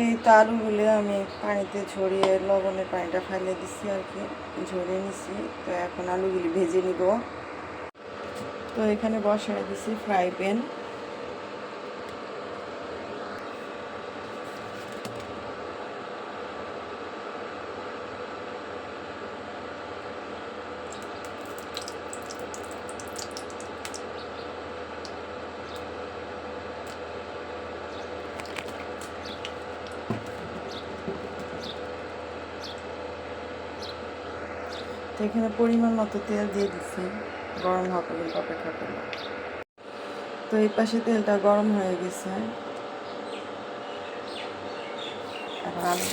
এই তো আলুগুলো আমি পানিতে ঝরিয়ে, লবণের পানিটা ফেলে দিচ্ছি আর কি, ঝরিয়ে নিছি। তো এখন আলুগুলি ভেজে নিব। তো এখানে বসায় দিছি ফ্রাই প্যান এখানে পরিমাণ মতো তেল দিয়ে দিচ্ছি গরম হওয়া পর্যন্ত অপেক্ষা করলাম। তো এই পাশে তেলটা গরম হয়ে গেছে। এখন আলু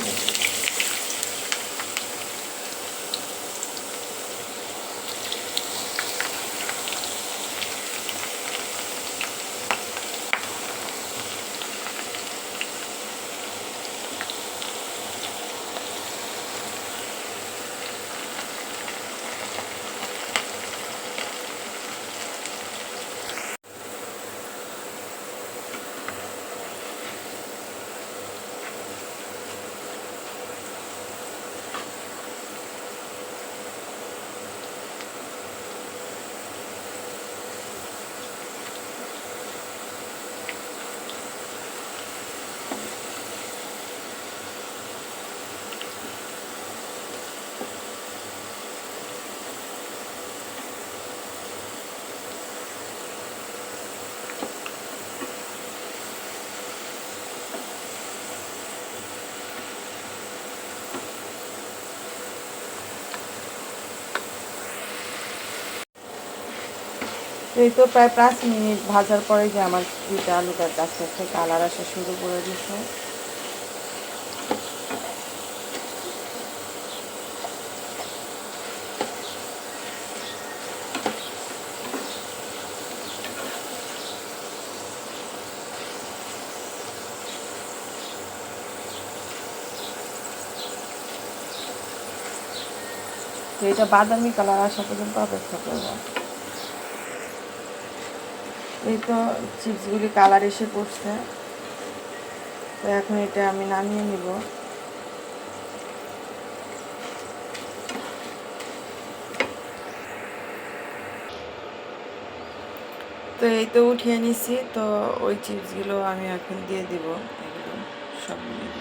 এই তো প্রায় পাঁচ মিনিট ভাজার পরে যে আমার দুইটা আলুটার কাছে একটা কালার আসা শুরু করে দিচ্ছে তো এটা বাদামি কালার আসা পর্যন্ত অপেক্ষা করব। এই তো চিপসগুলি কালার এসে পড়ছে। তো এখন এটা আমি নামিয়ে নিব। তো এই তো উঠিয়ে নিছি। তো ওই চিপসগুলো আমি এখন দিয়ে দিব। এগুলো সব দিয়ে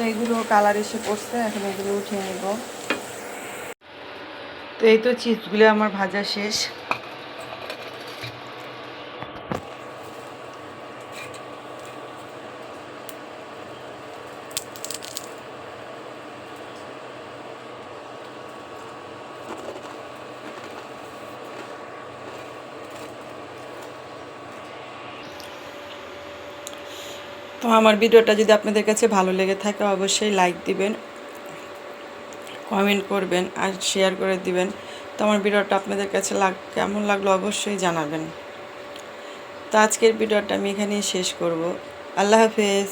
তো এগুলো কালার এসে পড়ছে, এখন এগুলো উঠিয়ে নেব। তো এই তো চিপসগুলো আমার ভাজা শেষ। তো আমার ভিডিওটা যদি আপনাদের কাছে ভালো লেগে থাকে, অবশ্যই লাইক দিবেন কমেন্ট করবেন আর শেয়ার করে দিবেন। তো আমার ভিডিওটা আপনাদের কাছে লাগ, কেমন লাগল অবশ্যই জানাবেন। তো আজকের ভিডিওটা আমি এখানেই শেষ করব। আল্লাহ হাফেজ।